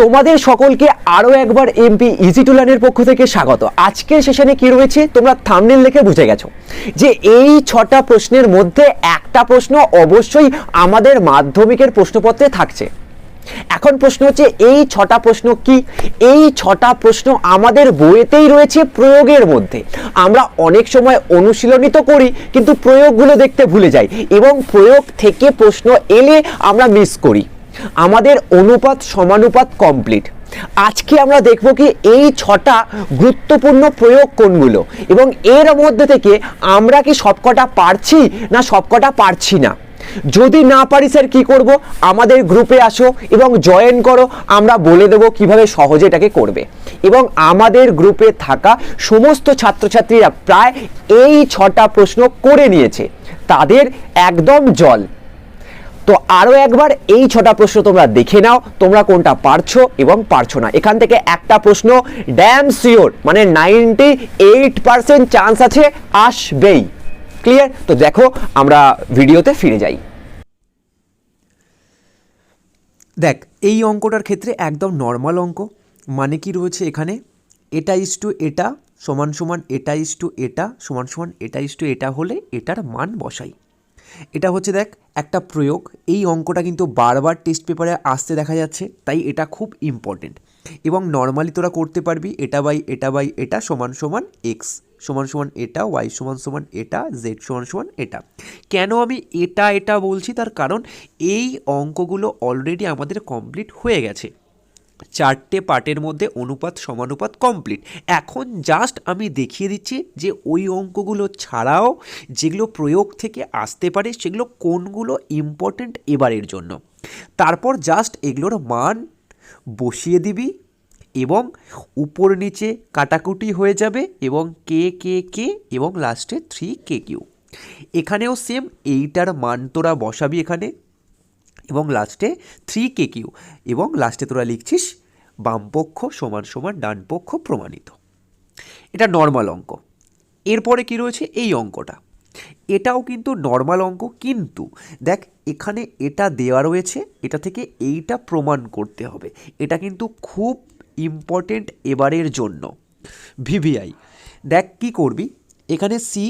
তোমাদের সকলকে আরও একবার এমপি ইজি টু লার্নের পক্ষ থেকে স্বাগত। আজকের সেশনে কি রয়েছে তোমরা থামনেল দেখে বুঝে গেছো। যে এই ছটা প্রশ্নের মধ্যে একটা প্রশ্ন অবশ্যই আমাদের মাধ্যমিকের প্রশ্নপত্রে থাকছে। এখন প্রশ্ন হচ্ছে, এই ছটা প্রশ্ন কি? এই ছটা প্রশ্ন আমাদের বইয়েতেই রয়েছে প্রয়োগের মধ্যে। আমরা অনেক সময় অনুশীলনী তো করি, কিন্তু প্রয়োগগুলো দেখতে ভুলে যাই এবং প্রয়োগ থেকে প্রশ্ন এলে আমরা মিস করি। আমাদের অনুপাত সমানুপাত কমপ্লিট আজকে আমরা দেখব কি এই ছটা গুরুত্বপূর্ণ প্রয়োগ কোনগুলো এবং এর মধ্যে থেকে আমরা কি সবকটা পারছি না সবকটা পারছি না। যদি না পারি স্যার কী করব? আমাদের গ্রুপে আসো এবং জয়েন করো, আমরা বলে দেবো কীভাবে সহজে এটাকে করবে। এবং আমাদের গ্রুপে থাকা সমস্ত ছাত্রছাত্রীরা প্রায় এই ছটা প্রশ্ন করে নিয়েছে। তাদের একদম জল। তো আরও একবার এই ছটা প্রশ্ন তোমরা দেখে নাও, তোমরা কোনটা পারছ এবং পারছ না। এখান থেকে একটা প্রশ্ন ড্যাম সিওর মানে নাইনটি এইট পার্সেন্ট চান্স আছে আসবেই। ক্লিয়ার তো দেখো, আমরা ভিডিওতে ফিরে যাই। দেখ, এই অঙ্কটার ক্ষেত্রে একদম নর্মাল অঙ্ক। মানে কি রয়েছে এখানে? এটা ইস টু এটা সমান সমান এটা ইস টু এটা সমান সমান এটা ইস টু এটা হলে এটার মান বসাই। এটা হচ্ছে দেখ একটা প্রয়োগ। এই অঙ্কটা কিন্তু বারবার টেস্ট পেপারে আসতে দেখা যাচ্ছে, তাই এটা খুব ইম্পর্টেন্ট এবং নর্মালি তোরা করতে পারবি এটা বাই এটা বাই এটা সমান সমান এক্স সমান সমান এটা ওয়াই সমান সমান এটা জেড সমান সমান এটা। কেন আমি এটা এটা বলছি? তার কারণ এই অঙ্কগুলো অলরেডি আমাদের কমপ্লিট হয়ে গেছে। চারটে পার্টের মধ্যে অনুপাত সমানুপাত কমপ্লিট এখন জাস্ট আমি দেখিয়ে দিচ্ছি যে ওই অঙ্কগুলো ছাড়াও যেগুলো প্রয়োগ থেকে আসতে পারে সেগুলো কোনগুলো ইম্পর্টেন্ট এবারের জন্য। তারপর জাস্ট এগুলোর মান বসিয়ে দিবি এবং উপর নিচে কাটাকুটি হয়ে যাবে এবং কে কে কে এবং লাস্টে থ্রি কে কিউ এখানেও সেম এইটার মান তোরা বসাবি এখানে। এবং লাস্টে থ্রি কে কিউ এবং লাস্টে তোরা লিখছিস বামপক্ষ সমান সমান ডান পক্ষ প্রমাণিত। এটা নর্মাল অঙ্ক। এরপরে কি রয়েছে? এই অঙ্কটা। এটাও কিন্তু নর্মাল অঙ্ক, কিন্তু দেখ, এখানে এটা দেওয়া রয়েছে, এটা থেকে এইটা প্রমাণ করতে হবে। এটা কিন্তু খুব ইম্পর্টেন্ট এবারের জন্য। ভিভিআই দেখ, কি করবি? এখানে সি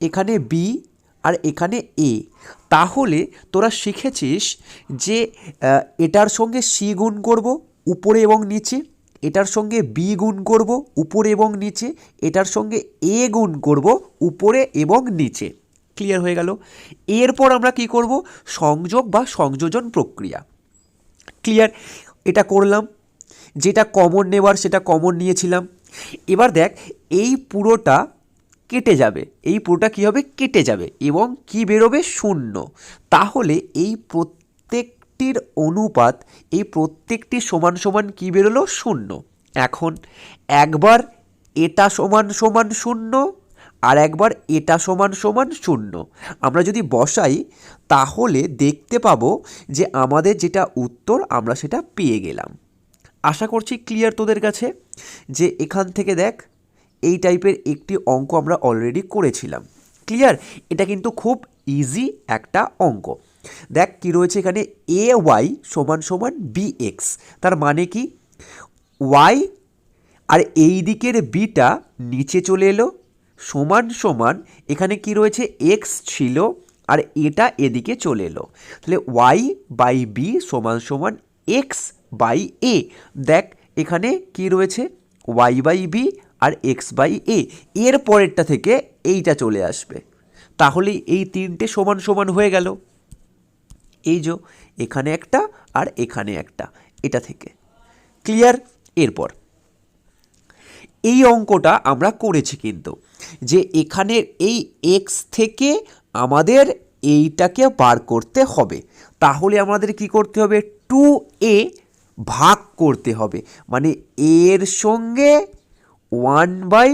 এখানে বি আর এখানে এ। তাহলে তোরা শিখেছিস যে এটার সঙ্গে সি গুণ করব উপরে এবং নিচে, এটার সঙ্গে বি গুণ করব উপরে এবং নিচে, এটার সঙ্গে এ গুণ করব উপরে এবং নিচে। ক্লিয়ার হয়ে গেল? এরপর আমরা কি করব? সংযোগ বা সংযোজন প্রক্রিয়া। ক্লিয়ার? এটা করলাম। যেটা কমন নেওয়ার সেটা কমন নিয়েছিলাম। এবার দেখ, এই পুরোটা কেটে যাবে। এই পুরোটা কী হবে? কেটে যাবে এবং কি বেরোবে? শূন্য। তাহলে এই প্রত্যেকটির অনুপাত, এই প্রত্যেকটি সমান সমান কি বেরোলো? শূন্য। এখন একবার এটা সমান সমান শূন্য আর একবার এটা সমান সমান শূন্য। আমরা যদি বসাই, তাহলে দেখতে পাবো যে আমাদের যেটা উত্তর, আমরা সেটা পেয়ে গেলাম। আশা করছি ক্লিয়ার তোদের কাছে যে এখান থেকে দেখ এই টাইপের একটি অঙ্ক আমরা অলরেডি করেছিলাম। ক্লিয়ার এটা কিন্তু খুব ইজি একটা অঙ্ক। দেখ কি রয়েছে এখানে এ ওয়াই সমান সমান বি এক্স তার মানে কি? ওয়াই আর এই দিকের বিটা নিচে চলে এলো, সমান সমান এখানে কি রয়েছে এক্স ছিল আর এটা এদিকে চলে এলো। তাহলে ওয়াই বাই বি সমান সমান এক্স বাই এ দেখ এখানে কি রয়েছে ওয়াই বাই বি আর এক্স বাই এ এর পরেরটা থেকে এইটা চলে আসবে। তাহলে এই তিনটে সমান সমান হয়ে গেল। এই যে, এখানে একটা আর এখানে একটা, এটা থেকে। ক্লিয়ার এরপর। এই অঙ্কটা আমরা করেছি কিন্তু, যে এখানে এই এক্স থেকে আমাদের এইটাকে বার করতে হবে। তাহলে আমাদের কি করতে হবে? টু এ ভাগ করতে হবে। মানে এর সঙ্গে ওয়ান বাই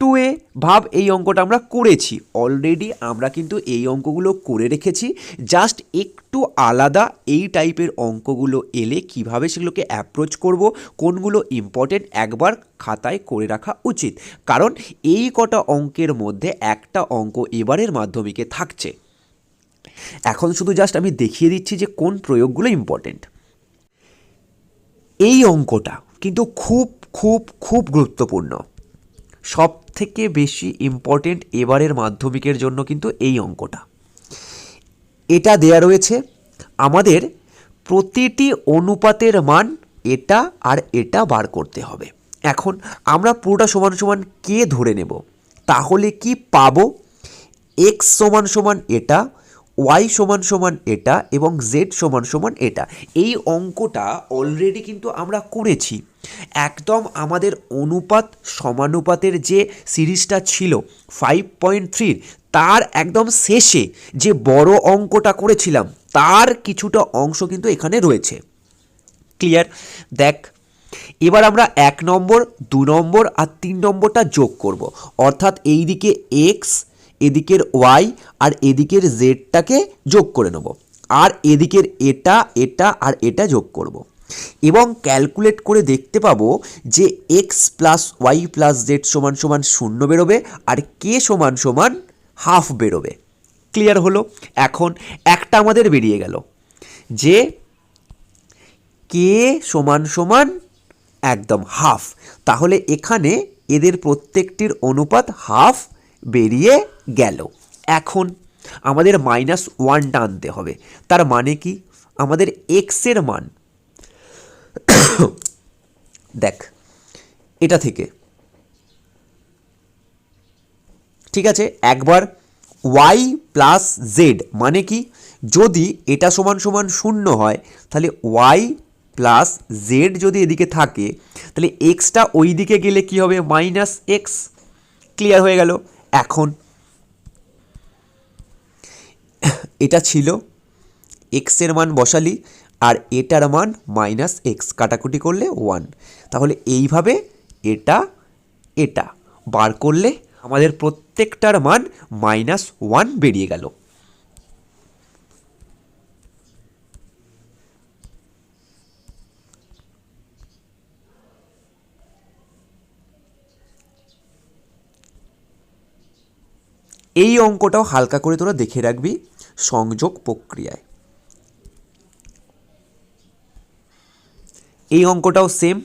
টু এ ভাব এই অঙ্কটা আমরা করেছি। অলরেডি আমরা কিন্তু এই অঙ্কগুলো করে রেখেছি। জাস্ট একটু আলাদা এই টাইপের অঙ্কগুলো এলে কীভাবে সেগুলোকে অ্যাপ্রোচ করব, কোনগুলো ইম্পর্টেন্ট একবার খাতায় করে রাখা উচিত। কারণ এই কটা অঙ্কের মধ্যে একটা অঙ্ক এবারের মাধ্যমিকে থাকছে। এখন শুধু জাস্ট আমি দেখিয়ে দিচ্ছি যে কোন প্রয়োগগুলো ইম্পর্টেন্ট এই অঙ্কটা কিন্তু খুব খুব খুব গুরুত্বপূর্ণ। সব থেকে বেশি ইম্পর্টেন্ট এবারের মাধ্যমিকের জন্য কিন্তু এই অঙ্কটা। এটা দেয়া রয়েছে, আমাদের প্রতিটি অনুপাতের মান এটা আর এটা বার করতে হবে। এখন আমরা পুরোটা সমান সমান কে ধরে নেব? তাহলে কি পাবো? এক্স সমান সমান এটা ওয়াই সমান সমান এটা এবং জেড সমান সমান এটা। এই অঙ্কটা অলরেডি কিন্তু আমরা করেছি। একদম আমাদের অনুপাত সমানুপাতের যে সিরিজটা ছিল ফাইভ পয়েন্ট থ্রির তার একদম শেষে যে বড় অঙ্কটা করেছিলাম, তার কিছুটা অংশ কিন্তু এখানে রয়েছে। ক্লিয়ার দেখ, এবার আমরা এক নম্বর, দু নম্বর আর তিন নম্বরটা যোগ করব। অর্থাৎ এই দিকে এক্স এদিকের ওয়াই আর এদিকের জেডটাকে যোগ করে নেব। আর এদিকের এটা এটা আর এটা যোগ করব। এবং ক্যালকুলেট করে দেখতে পাবো যে X plus Y plus Z সমান সমান শূন্য বেরোবে আর কে সমান সমান হাফ বেরোবে। ক্লিয়ার হলো? এখন একটা আমাদের বেরিয়ে গেল যে কে সমান সমান একদম হাফ তাহলে এখানে এদের প্রত্যেকটির অনুপাত হাফ বেরিয়ে গেল। এখন আমাদের মাইনাস ওয়ানটা আনতে হবে। তার মানে কি? আমাদের এক্সের মান দেখ, এটা থেকে। ঠিক আছে, একবার ওয়াই প্লাস জেড মানে কি? যদি এটা সমান সমান শূন্য হয়, তাহলে ওয়াই প্লাস জেড যদি এদিকে থাকে, তাহলে এক্সটা ওই দিকে গেলে কি হবে? মাইনাস এক্স ক্লিয়ার হয়ে গেল? এখন এটা ছিল এক্সের মান বসালি আর এটার মান মাইনাস এক্স কাটাকুটি করলে ওয়ান তাহলে এইভাবে এটা এটা বার করলে আমাদের প্রত্যেকটার মান মাইনাস ওয়ান বেরিয়ে গেল। এই অঙ্কটাও হালকা করে তোরা দেখে রাখবি সংযোগ প্রক্রিয়ায়। এই অঙ্কটাও সেম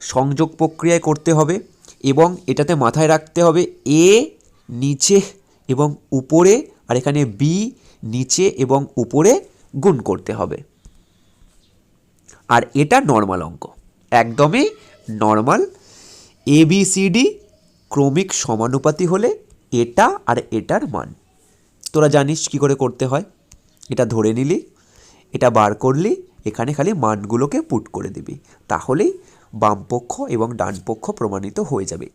সংযোগ প্রক্রিয়ায় করতে হবে এবং এটাতে মাথায় রাখতে হবে এ, নিচে এবং উপরে আর এখানে বি নিচে এবং উপরে গুণ করতে হবে। আর এটা নর্মাল অঙ্ক। একদমই normal A B C D ক্রমিক সমানুপাতি হলে এটা আর এটার মান। তোরা জানিস কি করে করতে হয়? এটা ধরে নিলি, এটা বার করলি এখানে খালি মানগুলোকে পুট করে দিবি। তাহলেই বাম পক্ষ এবং ডান পক্ষ প্রমাণিত হয়ে যাবে।